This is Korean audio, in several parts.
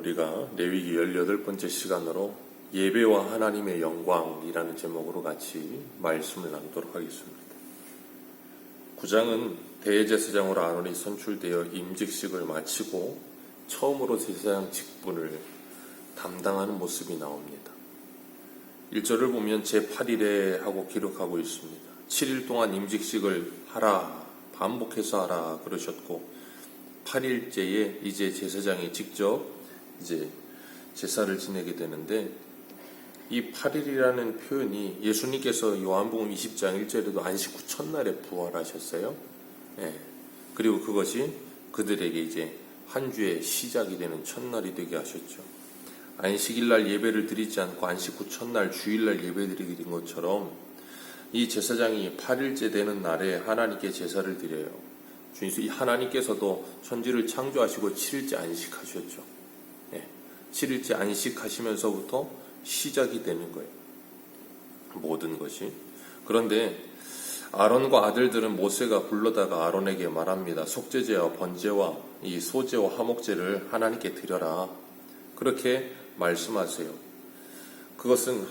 우리가 레위기 18번째 시간으로 예배와 하나님의 영광이라는 제목으로 같이 말씀을 나누도록 하겠습니다. 9장은 대제사장으로 아론이 선출되어 임직식을 마치고 처음으로 제사장 직분을 담당하는 모습이 나옵니다. 1절을 보면 제8일에 하고 기록하고 있습니다. 7일 동안 임직식을 하라, 반복해서 하라 그러셨고 8일째에 이제 제사장이 직접 이제 제사를 지내게 되는데 이 8일이라는 표현이 예수님께서 요한복음 20장 1절에도 안식 후 첫날에 부활하셨어요. 예. 그리고 그것이 그들에게 이제 한 주의 시작이 되는 첫날이 되게 하셨죠. 안식일 날 예배를 드리지 않고 안식 후 첫날 주일날 예배 드리게 된 것처럼 이 제사장이 8일째 되는 날에 하나님께 제사를 드려요. 주님, 이 하나님께서도 천지를 창조하시고 7일째 안식하셨죠. 예. 7일째 안식하시면서부터 시작이 되는 거예요. 모든 것이. 그런데 아론과 아들들은 모세가 불러다가 아론에게 말합니다. 속죄제와 번제와 이 소제와 화목제를 하나님께 드려라. 그렇게 말씀하세요. 그것은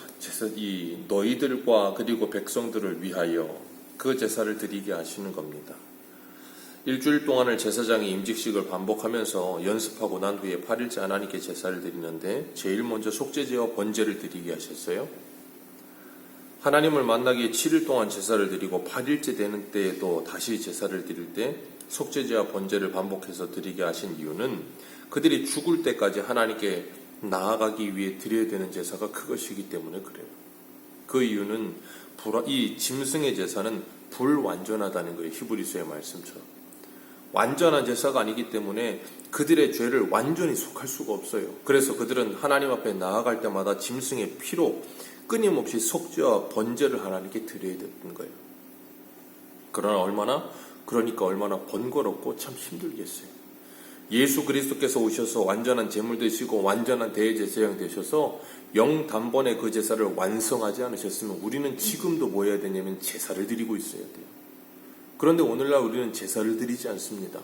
이 너희들과 그리고 백성들을 위하여 그 제사를 드리게 하시는 겁니다. 일주일 동안을 제사장이 임직식을 반복하면서 연습하고 난 후에 8일째 하나님께 제사를 드리는데 제일 먼저 속죄제와 번제를 드리게 하셨어요. 하나님을 만나기에 7일 동안 제사를 드리고 8일째 되는 때에도 다시 제사를 드릴 때 속죄제와 번제를 반복해서 드리게 하신 이유는 그들이 죽을 때까지 하나님께 나아가기 위해 드려야 되는 제사가 그것이기 때문에 그래요. 그 이유는 이 짐승의 제사는 불완전하다는 거예요. 히브리서의 말씀처럼. 완전한 제사가 아니기 때문에 그들의 죄를 완전히 속할 수가 없어요. 그래서 그들은 하나님 앞에 나아갈 때마다 짐승의 피로 끊임없이 속죄와 번제를 하나님께 드려야 되는 거예요. 그러나 얼마나 그러니까 얼마나 번거롭고 참 힘들겠어요. 예수 그리스도께서 오셔서 완전한 제물 되시고 완전한 대제사장 되셔서 영 단번에 그 제사를 완성하지 않으셨으면 우리는 지금도 뭐 해야 되냐면 제사를 드리고 있어야 돼요. 그런데 오늘날 우리는 제사를 드리지 않습니다.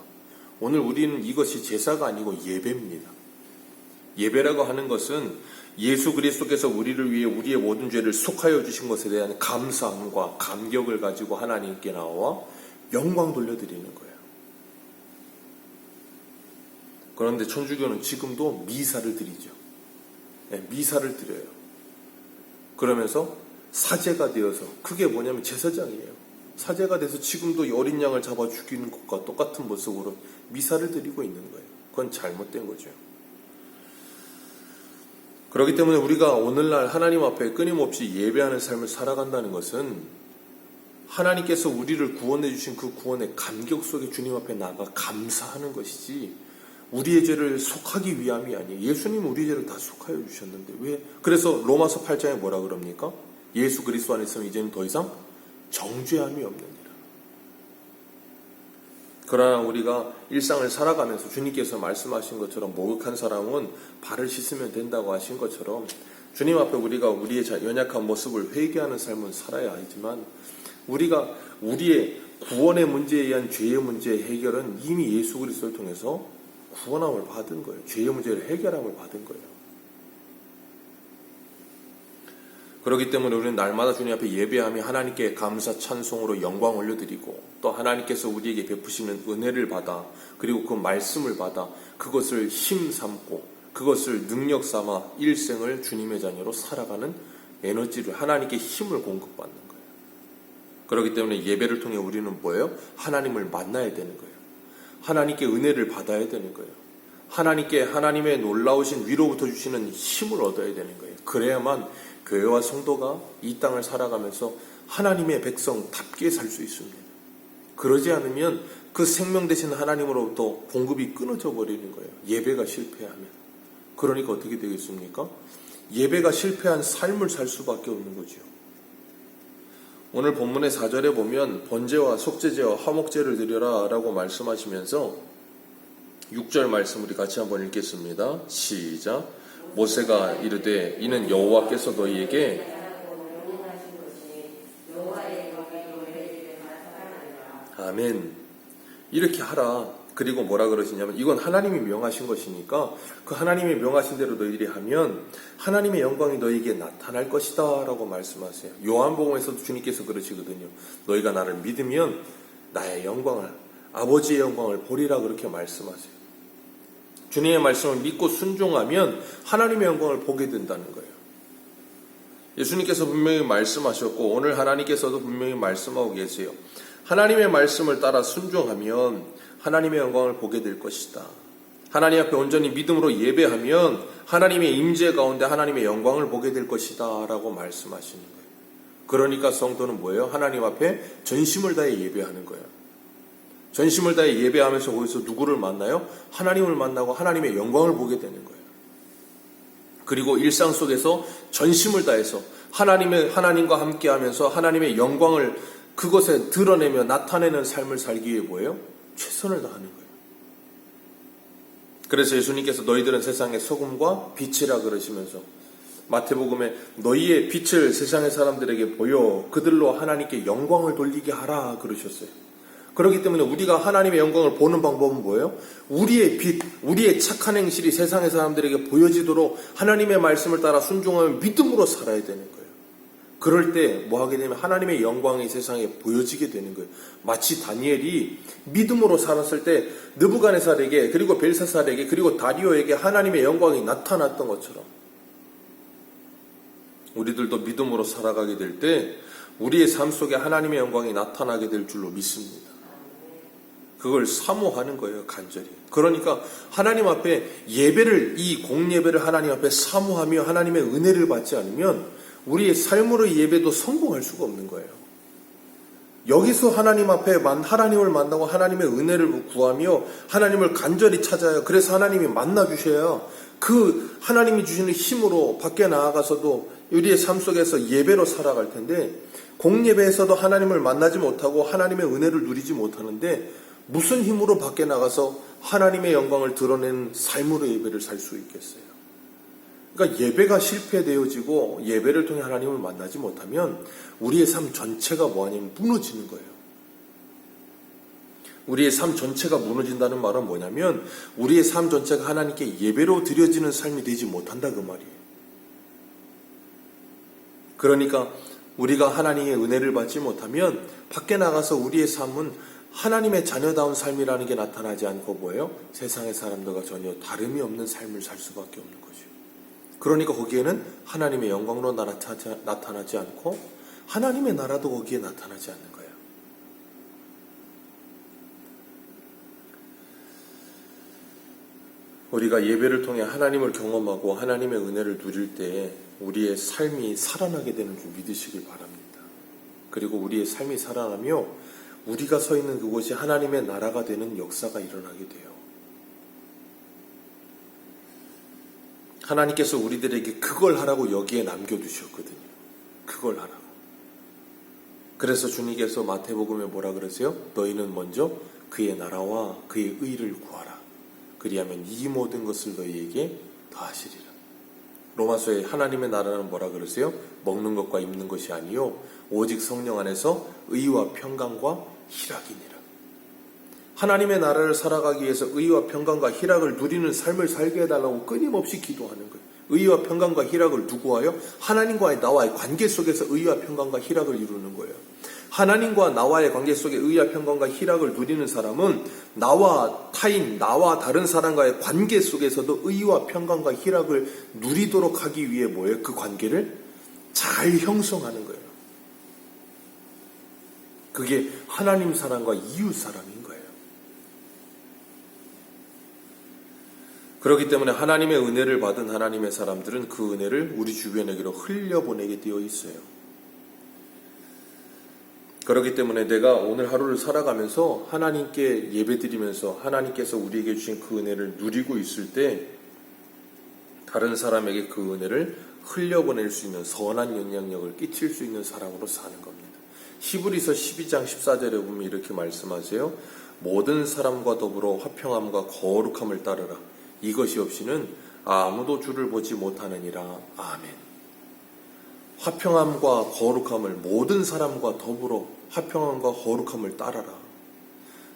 오늘 우리는 이것이 제사가 아니고 예배입니다. 예배라고 하는 것은 예수 그리스도께서 우리를 위해 우리의 모든 죄를 속하여 주신 것에 대한 감사함과 감격을 가지고 하나님께 나와 영광 돌려드리는 거예요. 그런데 천주교는 지금도 미사를 드리죠. 네, 미사를 드려요. 그러면서 사제가 되어서 그게 뭐냐면 제사장이에요. 사제가 돼서 지금도 어린 양을 잡아 죽이는 것과 똑같은 모습으로 미사를 드리고 있는 거예요. 그건 잘못된 거죠. 그렇기 때문에 우리가 오늘날 하나님 앞에 끊임없이 예배하는 삶을 살아간다는 것은 하나님께서 우리를 구원해 주신 그 구원의 감격 속에 주님 앞에 나가 감사하는 것이지 우리의 죄를 속하기 위함이 아니에요. 예수님 우리 죄를 다 속하여 주셨는데 왜? 그래서 로마서 8장에 뭐라 그럽니까? 예수 그리스도 안에 있으면 이제는 더 이상 정죄함이 없느니라. 그러나 우리가 일상을 살아가면서 주님께서 말씀하신 것처럼 목욕한 사람은 발을 씻으면 된다고 하신 것처럼 주님 앞에 우리가 우리의 연약한 모습을 회개하는 삶은 살아야 하지만 우리가 우리의 구원의 문제에 의한 죄의 문제의 해결은 이미 예수 그리스도를 통해서 구원함을 받은 거예요. 죄의 문제를 해결함을 받은 거예요. 그렇기 때문에 우리는 날마다 주님 앞에 예배하며 하나님께 감사 찬송으로 영광 올려드리고 또 하나님께서 우리에게 베푸시는 은혜를 받아 그리고 그 말씀을 받아 그것을 힘 삼고 그것을 능력 삼아 일생을 주님의 자녀로 살아가는 에너지를 하나님께 힘을 공급받는 거예요. 그렇기 때문에 예배를 통해 우리는 뭐예요? 하나님을 만나야 되는 거예요. 하나님께 은혜를 받아야 되는 거예요. 하나님께 하나님의 놀라우신 위로부터 주시는 힘을 얻어야 되는 거예요. 그래야만 교회와 성도가 이 땅을 살아가면서 하나님의 백성답게 살 수 있습니다. 그러지 않으면 그 생명 되신 하나님으로부터 공급이 끊어져 버리는 거예요. 예배가 실패하면. 그러니까 어떻게 되겠습니까? 예배가 실패한 삶을 살 수밖에 없는 거죠. 오늘 본문의 4절에 보면 번제와 속죄제와 화목제를 드려라 라고 말씀하시면서 6절 말씀 우리 같이 한번 읽겠습니다. 시작. 모세가 이르되 이는 여호와께서 너희에게 아멘. 이렇게 하라. 그리고 뭐라 그러시냐면 이건 하나님이 명하신 것이니까 그 하나님이 명하신 대로 너희들이 하면 하나님의 영광이 너희에게 나타날 것이다 라고 말씀하세요. 요한복음에서도 주님께서 그러시거든요. 너희가 나를 믿으면 나의 영광을 아버지의 영광을 보리라 그렇게 말씀하세요. 주님의 말씀을 믿고 순종하면 하나님의 영광을 보게 된다는 거예요. 예수님께서 분명히 말씀하셨고 오늘 하나님께서도 분명히 말씀하고 계세요. 하나님의 말씀을 따라 순종하면 하나님의 영광을 보게 될 것이다. 하나님 앞에 온전히 믿음으로 예배하면 하나님의 임재 가운데 하나님의 영광을 보게 될 것이다라고 말씀하시는 거예요. 그러니까 성도는 뭐예요? 하나님 앞에 전심을 다해 예배하는 거예요. 전심을 다해 예배하면서 거기서 누구를 만나요? 하나님을 만나고 하나님의 영광을 보게 되는 거예요. 그리고 일상 속에서 전심을 다해서 하나님의 하나님과 함께 하면서 하나님의 영광을 그것에 드러내며 나타내는 삶을 살기 위해 뭐예요? 최선을 다하는 거예요. 그래서 예수님께서 너희들은 세상의 소금과 빛이라 그러시면서 마태복음에 너희의 빛을 세상의 사람들에게 보여 그들로 하나님께 영광을 돌리게 하라 그러셨어요. 그렇기 때문에 우리가 하나님의 영광을 보는 방법은 뭐예요? 우리의 빛, 우리의 착한 행실이 세상의 사람들에게 보여지도록 하나님의 말씀을 따라 순종하며 믿음으로 살아야 되는 거예요. 그럴 때 뭐 하게 되면 하나님의 영광이 세상에 보여지게 되는 거예요. 마치 다니엘이 믿음으로 살았을 때 느부갓네살에게 그리고 벨사살에게 그리고 다리오에게 하나님의 영광이 나타났던 것처럼 우리들도 믿음으로 살아가게 될 때 우리의 삶 속에 하나님의 영광이 나타나게 될 줄로 믿습니다. 그걸 사모하는 거예요, 간절히. 그러니까 하나님 앞에 예배를, 이 공예배를 하나님 앞에 사모하며 하나님의 은혜를 받지 않으면 우리의 삶으로의 예배도 성공할 수가 없는 거예요. 여기서 하나님 앞에 만 하나님을 만나고 하나님의 은혜를 구하며 하나님을 간절히 찾아요. 그래서 하나님이 만나 주셔야 그 하나님이 주시는 힘으로 밖에 나아가서도 우리의 삶 속에서 예배로 살아갈 텐데 공예배에서도 하나님을 만나지 못하고 하나님의 은혜를 누리지 못하는데 무슨 힘으로 밖에 나가서 하나님의 영광을 드러낸 삶으로 예배를 살 수 있겠어요? 그러니까 예배가 실패되어지고 예배를 통해 하나님을 만나지 못하면 우리의 삶 전체가 뭐아니면 무너지는 거예요. 우리의 삶 전체가 무너진다는 말은 뭐냐면 우리의 삶 전체가 하나님께 예배로 드려지는 삶이 되지 못한다 그 말이에요. 그러니까 우리가 하나님의 은혜를 받지 못하면 밖에 나가서 우리의 삶은 하나님의 자녀다운 삶이라는 게 나타나지 않고 뭐예요? 세상의 사람들과 전혀 다름이 없는 삶을 살 수밖에 없는 거죠. 그러니까 거기에는 하나님의 영광으로 나타나지, 나타나지 않고 하나님의 나라도 거기에 나타나지 않는 거예요. 우리가 예배를 통해 하나님을 경험하고 하나님의 은혜를 누릴 때 우리의 삶이 살아나게 되는 줄 믿으시길 바랍니다. 그리고 우리의 삶이 살아나며 우리가 서 있는 그곳이 하나님의 나라가 되는 역사가 일어나게 돼요. 하나님께서 우리들에게 그걸 하라고 여기에 남겨두셨거든요. 그걸 하라고. 그래서 주님께서 마태복음에 뭐라 그러세요? 너희는 먼저 그의 나라와 그의 의를 구하라. 그리하면 이 모든 것을 너희에게 더하시리라. 로마서에 하나님의 나라는 뭐라 그러세요? 먹는 것과 입는 것이 아니요 오직 성령 안에서 의와 평강과 희락이니라. 하나님의 나라를 살아가기 위해서 의와 평강과 희락을 누리는 삶을 살게 해달라고 끊임없이 기도하는 거예요. 의와 평강과 희락을 누구 하여? 하나님과의 나와의 관계 속에서 의와 평강과 희락을 이루는 거예요. 하나님과 나와의 관계 속에 의와 평강과 희락을 누리는 사람은 나와 타인, 나와 다른 사람과의 관계 속에서도 의와 평강과 희락을 누리도록 하기 위해 뭐예요? 그 관계를 잘 형성하는 거예요. 그게 하나님 사랑과 이웃 사랑인 거예요. 그렇기 때문에 하나님의 은혜를 받은 하나님의 사람들은 그 은혜를 우리 주변에게로 흘려보내게 되어 있어요. 그렇기 때문에 내가 오늘 하루를 살아가면서 하나님께 예배드리면서 하나님께서 우리에게 주신 그 은혜를 누리고 있을 때 다른 사람에게 그 은혜를 흘려보낼 수 있는 선한 영향력을 끼칠 수 있는 사람으로 사는 겁니다. 히브리서 12장 14절에 보면 이렇게 말씀하세요. 모든 사람과 더불어 화평함과 거룩함을 따르라. 이것이 없이는 아무도 주를 보지 못하느니라. 아멘. 화평함과 거룩함을 모든 사람과 더불어 화평함과 거룩함을 따라라.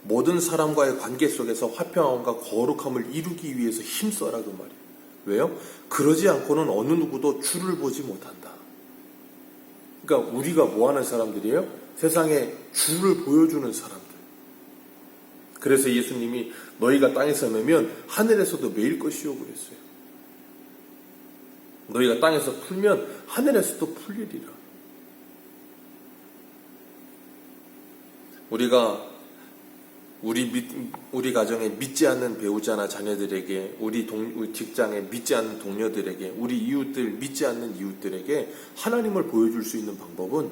모든 사람과의 관계 속에서 화평함과 거룩함을 이루기 위해서 힘써라 그 말이에요. 왜요? 그러지 않고는 어느 누구도 주를 보지 못한다. 그러니까 우리가 뭐 하는 사람들이에요? 세상에 주를 보여주는 사람들. 그래서 예수님이 너희가 땅에서 매면 하늘에서도 매일 것이요 그랬어요. 너희가 땅에서 풀면 하늘에서도 풀리리라. 우리가 우리 믿, 우리 가정에 믿지 않는 배우자나 자녀들에게, 우리 동, 우리 직장에 믿지 않는 동료들에게, 우리 이웃들 믿지 않는 이웃들에게 하나님을 보여줄 수 있는 방법은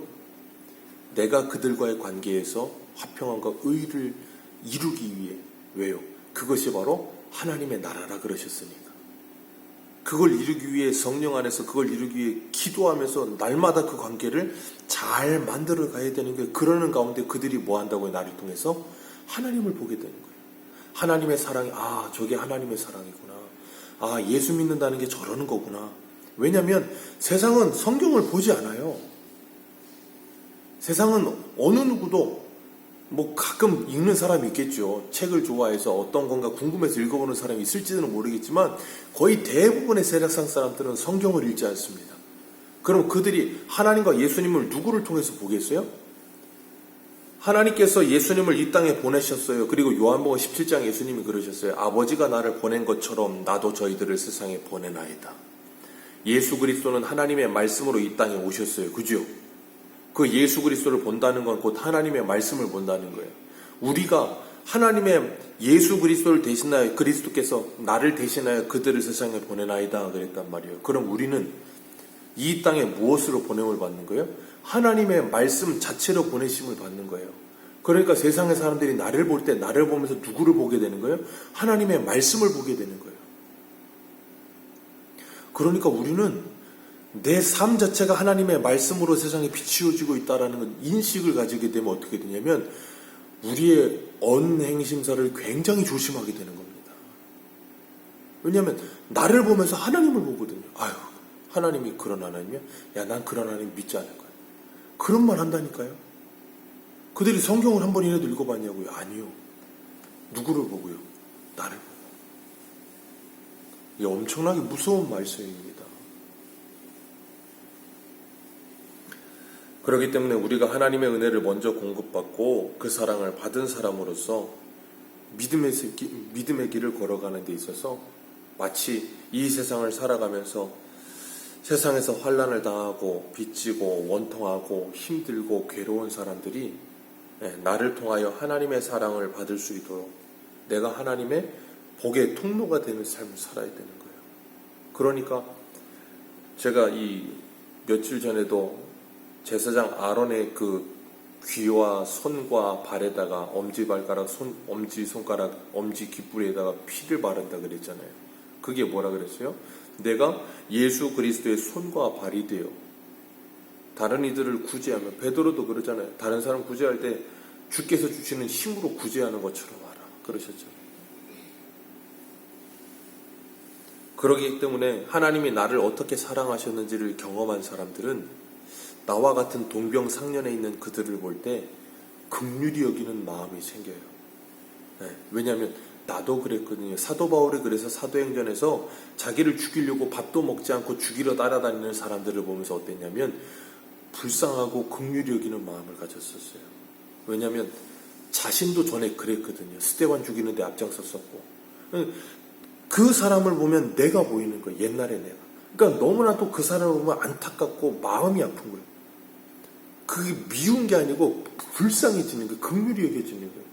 내가 그들과의 관계에서 화평함과 의를 이루기 위해 왜요? 그것이 바로 하나님의 나라라 그러셨으니까. 그걸 이루기 위해 성령 안에서 그걸 이루기 위해 기도하면서 날마다 그 관계를 잘 만들어 가야 되는 게 그러는 가운데 그들이 뭐 한다고요? 나를 통해서 하나님을 보게 되는 거예요. 하나님의 사랑이 아 저게 하나님의 사랑이구나. 아 예수 믿는다는 게 저러는 거구나. 왜냐하면 세상은 성경을 보지 않아요. 세상은 어느 누구도 뭐 가끔 읽는 사람이 있겠죠. 책을 좋아해서 어떤 건가 궁금해서 읽어보는 사람이 있을지는 모르겠지만 거의 대부분의 세상 사람들은 성경을 읽지 않습니다. 그럼 그들이 하나님과 예수님을 누구를 통해서 보겠어요? 하나님께서 예수님을 이 땅에 보내셨어요. 그리고 요한복음 17장 예수님이 그러셨어요. 아버지가 나를 보낸 것처럼 나도 저희들을 세상에 보내나이다. 예수 그리스도는 하나님의 말씀으로 이 땅에 오셨어요. 그죠? 그 예수 그리스도를 본다는 건 곧 하나님의 말씀을 본다는 거예요. 우리가 하나님의 예수 그리스도를 대신하여 그리스도께서 나를 대신하여 그들을 세상에 보내나이다 그랬단 말이에요. 그럼 우리는 이 땅에 무엇으로 보냄을 받는 거예요? 하나님의 말씀 자체로 보내심을 받는 거예요. 그러니까 세상의 사람들이 나를 볼 때 나를 보면서 누구를 보게 되는 거예요? 하나님의 말씀을 보게 되는 거예요. 그러니까 우리는 내 삶 자체가 하나님의 말씀으로 세상에 비치워지고 있다라는 인식을 가지게 되면 어떻게 되냐면 우리의 언행심사를 굉장히 조심하게 되는 겁니다. 왜냐하면 나를 보면서 하나님을 보거든요. 아유, 하나님이 그런 하나님이야? 야, 난 그런 하나님 믿지 않을 거야. 그런 말 한다니까요. 그들이 성경을 한 번이라도 읽어봤냐고요? 아니요. 누구를 보고요? 나를 보고. 이게 엄청나게 무서운 말씀입니다. 그렇기 때문에 우리가 하나님의 은혜를 먼저 공급받고 그 사랑을 받은 사람으로서 믿음의, 길- 믿음의 길을 걸어가는 데 있어서 마치 이 세상을 살아가면서 세상에서 환란을 당하고 빚지고 원통하고 힘들고 괴로운 사람들이 예, 나를 통하여 하나님의 사랑을 받을 수 있도록 내가 하나님의 복의 통로가 되는 삶을 살아야 되는 거예요. 그러니까 제가 이 며칠 전에도 제사장 아론의 그 귀와 손과 발에다가 엄지 발가락, 손, 엄지 손가락, 엄지 깃불에다가 피를 바른다 그랬잖아요. 그게 뭐라 그랬어요? 내가 예수 그리스도의 손과 발이 되어 다른 이들을 구제하면 베드로도 그러잖아요. 다른 사람 구제할 때 주께서 주시는 힘으로 구제하는 것처럼 하라. 그러셨죠. 그러기 때문에 하나님이 나를 어떻게 사랑하셨는지를 경험한 사람들은 나와 같은 동병상련에 있는 그들을 볼때 극률이 여기는 마음이 생겨요. 네, 왜냐하면 나도 그랬거든요. 사도 바울이 그래서 사도행전에서 자기를 죽이려고 밥도 먹지 않고 죽이러 따라다니는 사람들을 보면서 어땠냐면 불쌍하고 극률이 여기는 마음을 가졌었어요. 왜냐하면 자신도 전에 그랬거든요. 스테반 죽이는데 앞장섰었고 그 사람을 보면 내가 보이는 거예요. 옛날에 내가. 그러니까 너무나도 그 사람을 보면 안타깝고 마음이 아픈 거예요. 그게 미운 게 아니고 불쌍해지는 거예요. 극률이 여겨지는 거예요.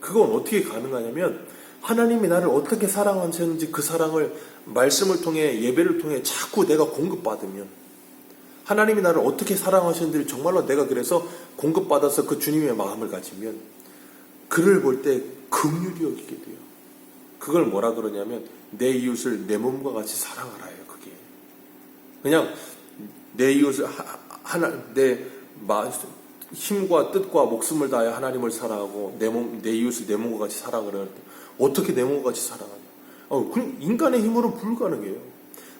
그건 어떻게 가능하냐면 하나님이 나를 어떻게 사랑하셨는지 그 사랑을 말씀을 통해 예배를 통해 자꾸 내가 공급받으면 하나님이 나를 어떻게 사랑하셨는지 정말로 내가 그래서 공급받아서 그 주님의 마음을 가지면 그를 볼 때 긍휼이 여기게 돼요. 그걸 뭐라 그러냐면 내 이웃을 내 몸과 같이 사랑하라예요. 그게 그냥 내 이웃을 하- 하나 내 마, 힘과 뜻과 목숨을 다하여 하나님을 사랑하고 내 몸 내 이웃을 내 몸과 같이 사랑을 할때 어떻게 내 몸과 같이 사랑하냐? 어, 그 인간의 힘으로는 불가능해요.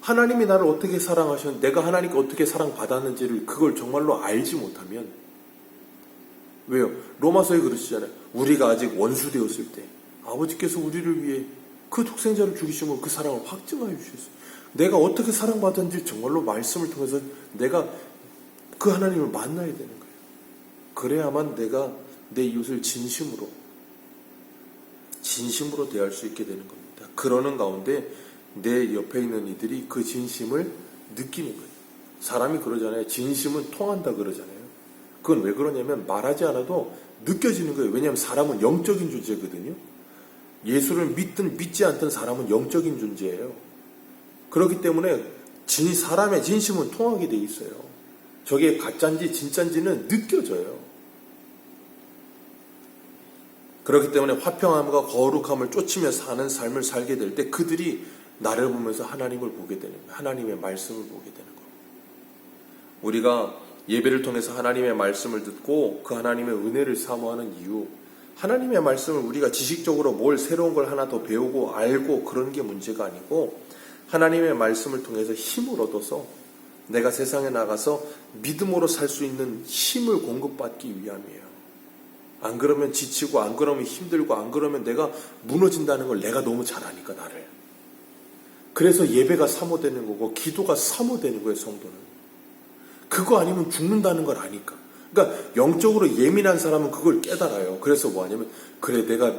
하나님이 나를 어떻게 사랑하셨, 내가 하나님께 어떻게 사랑받았는지를 그걸 정말로 알지 못하면 왜요? 로마서에 그러시잖아요. 우리가 아직 원수 되었을 때 아버지께서 우리를 위해 그 독생자를 죽이시고 그 사랑을 확증하여 주셨어요. 내가 어떻게 사랑받았는지 정말로 말씀을 통해서 내가 그 하나님을 만나야 되는 거예요. 그래야만 내가 내 이웃을 진심으로 진심으로 대할 수 있게 되는 겁니다. 그러는 가운데 내 옆에 있는 이들이 그 진심을 느끼는 거예요. 사람이 그러잖아요. 진심은 통한다 그러잖아요. 그건 왜 그러냐면 말하지 않아도 느껴지는 거예요. 왜냐하면 사람은 영적인 존재거든요. 예수를 믿든 믿지 않든 사람은 영적인 존재예요. 그렇기 때문에 진, 사람의 진심은 통하게 돼 있어요. 저게 가짜인지 진짜인지는 느껴져요. 그렇기 때문에 화평함과 거룩함을 쫓으며 사는 삶을 살게 될 때 그들이 나를 보면서 하나님을 보게 되는 거예요. 하나님의 말씀을 보게 되는 거예요. 우리가 예배를 통해서 하나님의 말씀을 듣고 그 하나님의 은혜를 사모하는 이유, 하나님의 말씀을 우리가 지식적으로 뭘 새로운 걸 하나 더 배우고 알고 그런 게 문제가 아니고 하나님의 말씀을 통해서 힘을 얻어서 내가 세상에 나가서 믿음으로 살 수 있는 힘을 공급받기 위함이에요. 안 그러면 지치고 안 그러면 힘들고 안 그러면 내가 무너진다는 걸 내가 너무 잘 아니까 나를. 그래서 예배가 사모되는 거고 기도가 사모되는 거예요, 성도는. 그거 아니면 죽는다는 걸 아니까. 그러니까 영적으로 예민한 사람은 그걸 깨달아요. 그래서 뭐 하냐면 그래 내가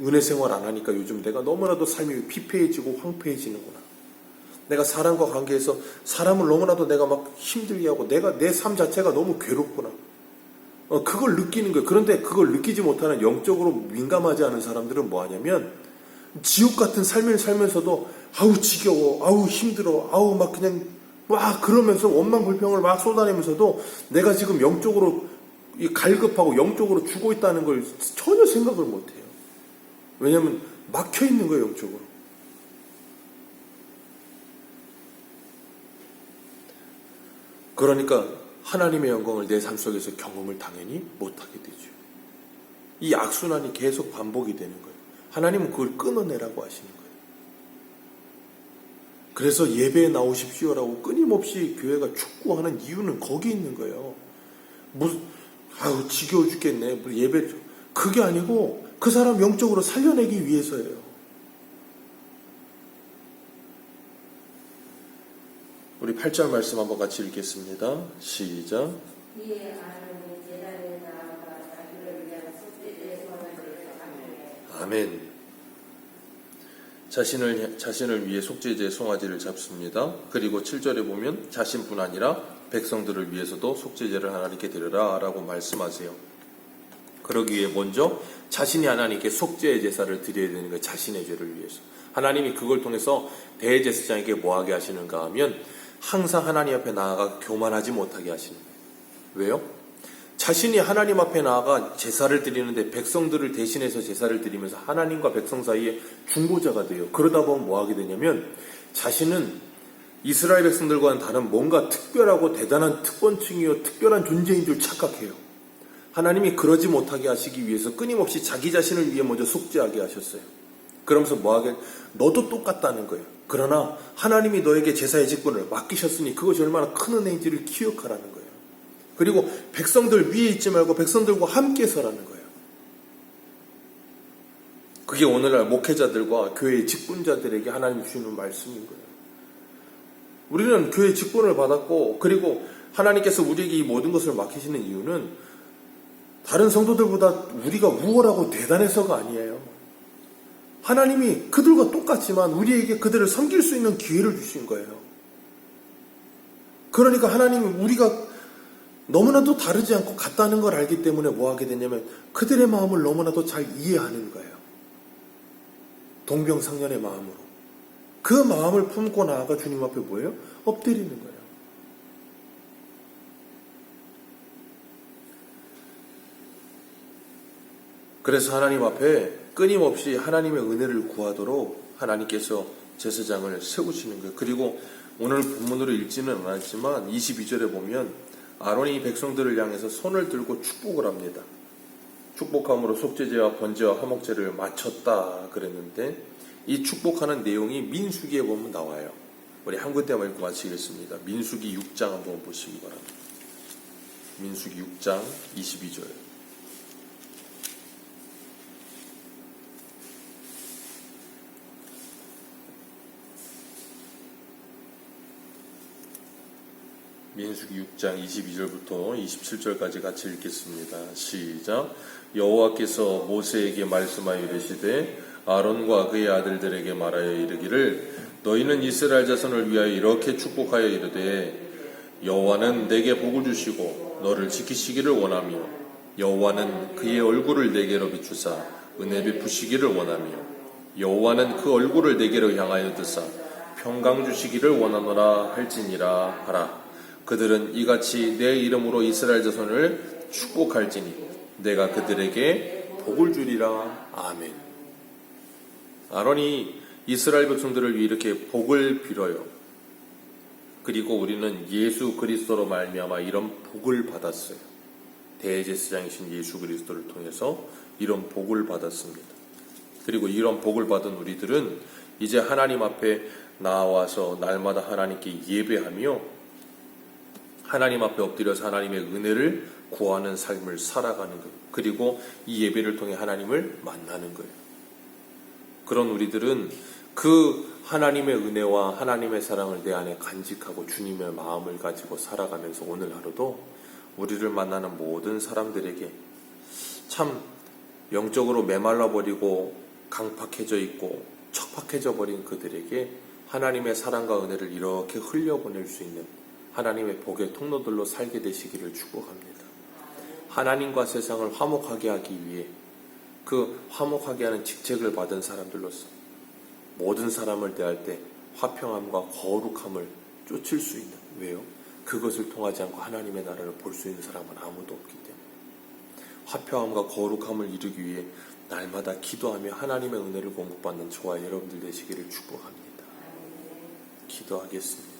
은혜 생활 안 하니까 요즘 내가 너무나도 삶이 피폐해지고 황폐해지는구나. 내가 사람과 관계에서 사람을 너무나도 내가 막 힘들게 하고 내가 내 삶 자체가 너무 괴롭구나. 어, 그걸 느끼는 거예요. 그런데 그걸 느끼지 못하는 영적으로 민감하지 않은 사람들은 뭐 하냐면 지옥 같은 삶을 살면서도 아우 지겨워, 아우 힘들어, 아우 막 그냥 막 그러면서 원망 불평을 막 쏟아내면서도 내가 지금 영적으로 이 갈급하고 영적으로 죽어 있다는 걸 전혀 생각을 못 해요. 왜냐하면 막혀 있는 거예요, 영적으로. 그러니까 하나님의 영광을 내 삶 속에서 경험을 당연히 못하게 되죠. 이 악순환이 계속 반복이 되는 거예요. 하나님은 그걸 끊어내라고 하시는 거예요. 그래서 예배에 나오십시오라고 끊임없이 교회가 축구하는 이유는 거기 있는 거예요. 무슨 아우 지겨워 죽겠네. 뭐 예배 그게 아니고 그 사람 영적으로 살려내기 위해서예요. 우리 8절 말씀 한번 같이 읽겠습니다. 시작. 아멘. 자신을 자신을 위해 속죄제 송아지를 잡습니다. 그리고 7절에 보면 자신뿐 아니라 백성들을 위해서도 속죄제를 하나님께 드려라 라고 말씀하세요. 그러기 위해 먼저 자신이 하나님께 속죄의 제사를 드려야 되는 거예요. 자신의 죄를 위해서. 하나님이 그걸 통해서 대제사장에게 뭐하게 하시는가 하면 항상 하나님 앞에 나아가 교만하지 못하게 하시는 거예요. 왜요? 자신이 하나님 앞에 나아가 제사를 드리는데 백성들을 대신해서 제사를 드리면서 하나님과 백성 사이에 중보자가 돼요. 그러다 보면 뭐 하게 되냐면 자신은 이스라엘 백성들과는 다른 뭔가 특별하고 대단한 특권층이요 특별한 존재인 줄 착각해요. 하나님이 그러지 못하게 하시기 위해서 끊임없이 자기 자신을 위해 먼저 속죄하게 하셨어요. 그러면서 뭐 하게 너도 똑같다는 거예요. 그러나 하나님이 너에게 제사의 직분을 맡기셨으니 그것이 얼마나 큰 은혜인지를 기억하라는 거예요. 그리고 백성들 위에 있지 말고 백성들과 함께 서라는 거예요. 그게 오늘날 목회자들과 교회의 직분자들에게 하나님 주시는 말씀인 거예요. 우리는 교회 직분을 받았고 그리고 하나님께서 우리에게 이 모든 것을 맡기시는 이유는 다른 성도들보다 우리가 우월하고 대단해서가 아니에요. 하나님이 그들과 똑같지만 우리에게 그들을 섬길 수 있는 기회를 주신 거예요. 그러니까 하나님은 우리가 너무나도 다르지 않고 같다는 걸 알기 때문에 뭐 하게 되냐면 그들의 마음을 너무나도 잘 이해하는 거예요. 동병상련의 마음으로. 그 마음을 품고 나아가 주님 앞에 뭐예요? 엎드리는 거예요. 그래서 하나님 앞에 끊임없이 하나님의 은혜를 구하도록 하나님께서 제사장을 세우시는 거예요. 그리고 오늘 본문으로 읽지는 않았지만 22절에 보면 아론이 백성들을 향해서 손을 들고 축복을 합니다. 축복함으로 속죄제와 번제와 화목제를 마쳤다 그랬는데 이 축복하는 내용이 민수기에 보면 나와요. 우리 한 군데만 읽고 마치겠습니다. 민수기 6장 한번 보시기 바랍니다. 민수기 6장 22절. 민수기 6장 22절부터 27절까지 같이 읽겠습니다. 시작. 여호와께서 모세에게 말씀하여 이르시되 아론과 그의 아들들에게 말하여 이르기를 너희는 이스라엘 자손을 위하여 이렇게 축복하여 이르되 여호와는 내게 복을 주시고 너를 지키시기를 원하며 여호와는 그의 얼굴을 내게로 비추사 은혜 베푸시기를 원하며 여호와는 그 얼굴을 내게로 향하여 드사 평강 주시기를 원하노라 할지니라 하라 그들은 이같이 내 이름으로 이스라엘 자손을 축복할지니 내가 그들에게 복을 주리라 아멘 아론이 이스라엘 백성들을 위해 이렇게 복을 빌어요 그리고 우리는 예수 그리스도로 말미암아 이런 복을 받았어요. 대제사장이신 예수 그리스도를 통해서 이런 복을 받았습니다. 그리고 이런 복을 받은 우리들은 이제 하나님 앞에 나와서 날마다 하나님께 예배하며 하나님 앞에 엎드려서 하나님의 은혜를 구하는 삶을 살아가는 것. 그리고 이 예배를 통해 하나님을 만나는 거예요. 그런 우리들은 그 하나님의 은혜와 하나님의 사랑을 내 안에 간직하고 주님의 마음을 가지고 살아가면서 오늘 하루도 우리를 만나는 모든 사람들에게 참 영적으로 메말라 버리고 강팍해져 있고 척박해져 버린 그들에게 하나님의 사랑과 은혜를 이렇게 흘려보낼 수 있는 하나님의 복의 통로들로 살게 되시기를 축복합니다. 하나님과 세상을 화목하게 하기 위해 그 화목하게 하는 직책을 받은 사람들로서 모든 사람을 대할 때 화평함과 거룩함을 쫓을 수 있는 왜요? 그것을 통하지 않고 하나님의 나라를 볼 수 있는 사람은 아무도 없기 때문에 화평함과 거룩함을 이루기 위해 날마다 기도하며 하나님의 은혜를 공급받는 저와 여러분들 되시기를 축복합니다. 기도하겠습니다.